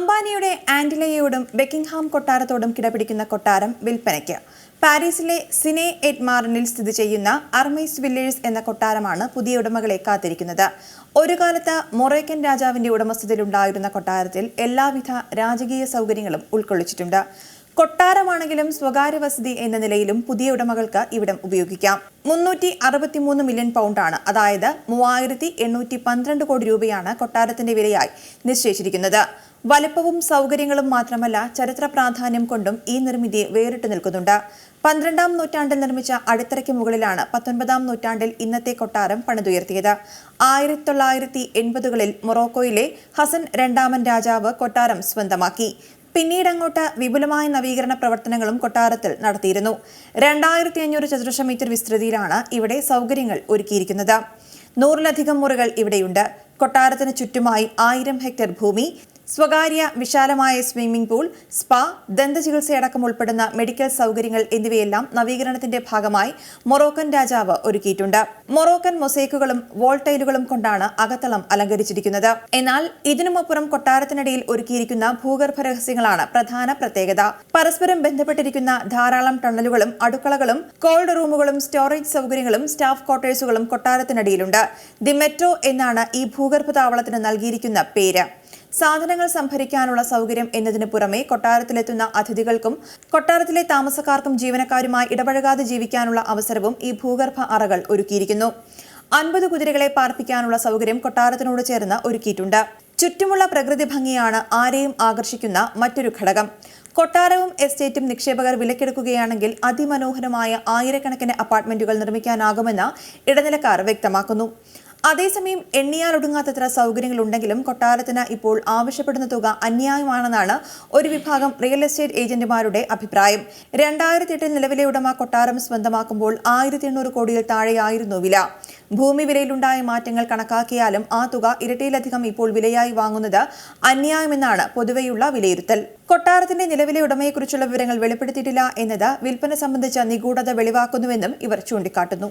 അംബാനിയുടെ ആന്റിലയോടും ബെക്കിംഗ്ഹാം കൊട്ടാരത്തോടും കിടപിടിക്കുന്ന കൊട്ടാരം വിൽപ്പനയ്ക്ക്. പാരീസിലെ സിനെ എറ്റ് മാറിനിൽ സ്ഥിതി ചെയ്യുന്ന അർമൈസ് വില്ലേഴ്സ് എന്ന കൊട്ടാരമാണ് പുതിയ ഉടമകളെ കാത്തിരിക്കുന്നത്. ഒരു കാലത്ത് മൊറേക്കൻ രാജാവിന്റെ ഉടമസ്ഥതയിലുണ്ടായിരുന്ന കൊട്ടാരത്തിൽ എല്ലാവിധ രാജകീയ സൗകര്യങ്ങളും ഉൾക്കൊള്ളിച്ചിട്ടുണ്ട്. കൊട്ടാരമാണെങ്കിലും സ്വകാര്യ വസതി എന്ന നിലയിലും പുതിയ ഉടമകൾക്ക് ഇവിടം ഉപയോഗിക്കാം. മുന്നൂറ്റി അറുപത്തിമൂന്ന് മില്യൺ പൗണ്ടാണ്. അതായത് മൂവായിരത്തി എണ്ണൂറ്റി പന്ത്രണ്ട് കോടി രൂപയാണ് കൊട്ടാരത്തിന്റെ വിലയായി നിശ്ചയിച്ചിരിക്കുന്നത്. വലുപ്പവും സൗകര്യങ്ങളും മാത്രമല്ല ചരിത്ര പ്രാധാന്യം കൊണ്ടും ഈ നിർമ്മിതി വേറിട്ട് നിൽക്കുന്നുണ്ട്. പന്ത്രണ്ടാം നൂറ്റാണ്ടിൽ നിർമ്മിച്ച അടിത്തറയ്ക്ക് മുകളിലാണ് പത്തൊൻപതാം നൂറ്റാണ്ടിൽ ഇന്നത്തെ കൊട്ടാരം പണിതുയർത്തിയത്. ആയിരത്തി തൊള്ളായിരത്തി എൺപതുകളിൽ മൊറോക്കോയിലെ ഹസൻ രണ്ടാമൻ രാജാവ് കൊട്ടാരം സ്വന്തമാക്കി. പിന്നീട് അങ്ങോട്ട് വിപുലമായ നവീകരണ പ്രവർത്തനങ്ങളും കൊട്ടാരത്തിൽ നടത്തിയിരുന്നു. രണ്ടായിരത്തി അഞ്ഞൂറ് ചതുരശ്ര മീറ്റർ വിസ്തൃതിയിലാണ് ഇവിടെ സൗകര്യങ്ങൾ ഒരുക്കിയിരിക്കുന്നത്. നൂറിലധികം മുറികൾ ഇവിടെയുണ്ട്. കൊട്ടാരത്തിന് ചുറ്റുമായി ആയിരം ഹെക്ടർ ഭൂമി സ്വകാര്യ വിശാലമായ സ്വിമ്മിംഗ് പൂൾ സ്പാ ദന്തചികിത്സയടക്കം ഉൾപ്പെടുന്ന മെഡിക്കൽ സൗകര്യങ്ങൾ എന്നിവയെല്ലാം നവീകരണത്തിന്റെ ഭാഗമായി മൊറോക്കൻ രാജാവ് ഒരുക്കിയിട്ടുണ്ട്. മൊറോക്കൻ മൊസൈക്കുകളും വോൾട്ടൈലുകളും കൊണ്ടാണ് അകത്തളം അലങ്കരിച്ചിരിക്കുന്നത്. എന്നാൽ ഇതിനുമപ്പുറം കൊട്ടാരത്തിനിടയിൽ ഒരുക്കിയിരിക്കുന്ന ഭൂഗർഭ രഹസ്യങ്ങളാണ് പ്രധാന പ്രത്യേകത. പരസ്പരം ബന്ധപ്പെട്ടിരിക്കുന്ന ധാരാളം ടണലുകളും അടുക്കളകളും കോൾഡ് റൂമുകളും സ്റ്റോറേജ് സൗകര്യങ്ങളും സ്റ്റാഫ് ക്വാർട്ടേഴ്സുകളും കൊട്ടാരത്തിനടിയിലുണ്ട്. ദി മെട്രോ എന്നാണ് ഈ ഭൂഗർഭ താവളത്തിന് നൽകിയിരിക്കുന്ന പേര്. സാധനങ്ങൾ സംഭരിക്കാനുള്ള സൗകര്യം എന്നതിന് പുറമെ കൊട്ടാരത്തിലെത്തുന്ന അതിഥികൾക്കും കൊട്ടാരത്തിലെ താമസക്കാർക്കും ജീവനക്കാരുമായി ഇടപഴകാതെ ജീവിക്കാനുള്ള അവസരവും ഈ ഭൂഗർഭ അറകൾ ഒരുക്കിയിരിക്കുന്നു. അൻപത് കുതിരകളെ പാർപ്പിക്കാനുള്ള സൗകര്യം കൊട്ടാരത്തിനോട് ചേർന്ന് ഒരുക്കിയിട്ടുണ്ട്. ചുറ്റുമുള്ള പ്രകൃതി ഭംഗിയാണ് ആരെയും ആകർഷിക്കുന്ന മറ്റൊരു ഘടകം. കൊട്ടാരവും എസ്റ്റേറ്റും നിക്ഷേപകർ വിലക്കെടുക്കുകയാണെങ്കിൽ അതിമനോഹരമായ ആയിരക്കണക്കിന് അപ്പാർട്ട്മെന്റുകൾ നിർമ്മിക്കാനാകുമെന്ന് ഇടനിലക്കാർ വ്യക്തമാക്കുന്നു. അതേസമയം എണ്ണിയാലൊടുങ്ങാത്തത്ര സൗകര്യങ്ങളുണ്ടെങ്കിലും കൊട്ടാരത്തിന് ഇപ്പോൾ ആവശ്യപ്പെടുന്ന തുക അന്യായമാണെന്നാണ് ഒരു വിഭാഗം റിയൽ എസ്റ്റേറ്റ് ഏജന്റുമാരുടെ അഭിപ്രായം. രണ്ടായിരത്തി എട്ടിൽ നിലവിലെ ഉടമ കൊട്ടാരം സ്വന്തമാക്കുമ്പോൾ ആയിരത്തി എണ്ണൂറ് കോടിയിൽ താഴെയായിരുന്നു വില. ഭൂമി വിലയിലുണ്ടായ മാറ്റങ്ങൾ കണക്കാക്കിയാലും ആ തുക ഇരട്ടിയിലധികം ഇപ്പോൾ വിലയായി വാങ്ങുന്നത് അന്യായമെന്നാണ് പൊതുവെയുള്ള വിലയിരുത്തൽ. കൊട്ടാരത്തിന്റെ നിലവിലെ ഉടമയെക്കുറിച്ചുള്ള വിവരങ്ങൾ വെളിപ്പെടുത്തിയിട്ടില്ല എന്നത് വിൽപ്പന സംബന്ധിച്ച നിഗൂഢത വെളിവാക്കുന്നുവെന്നും ഇവർ ചൂണ്ടിക്കാട്ടുന്നു.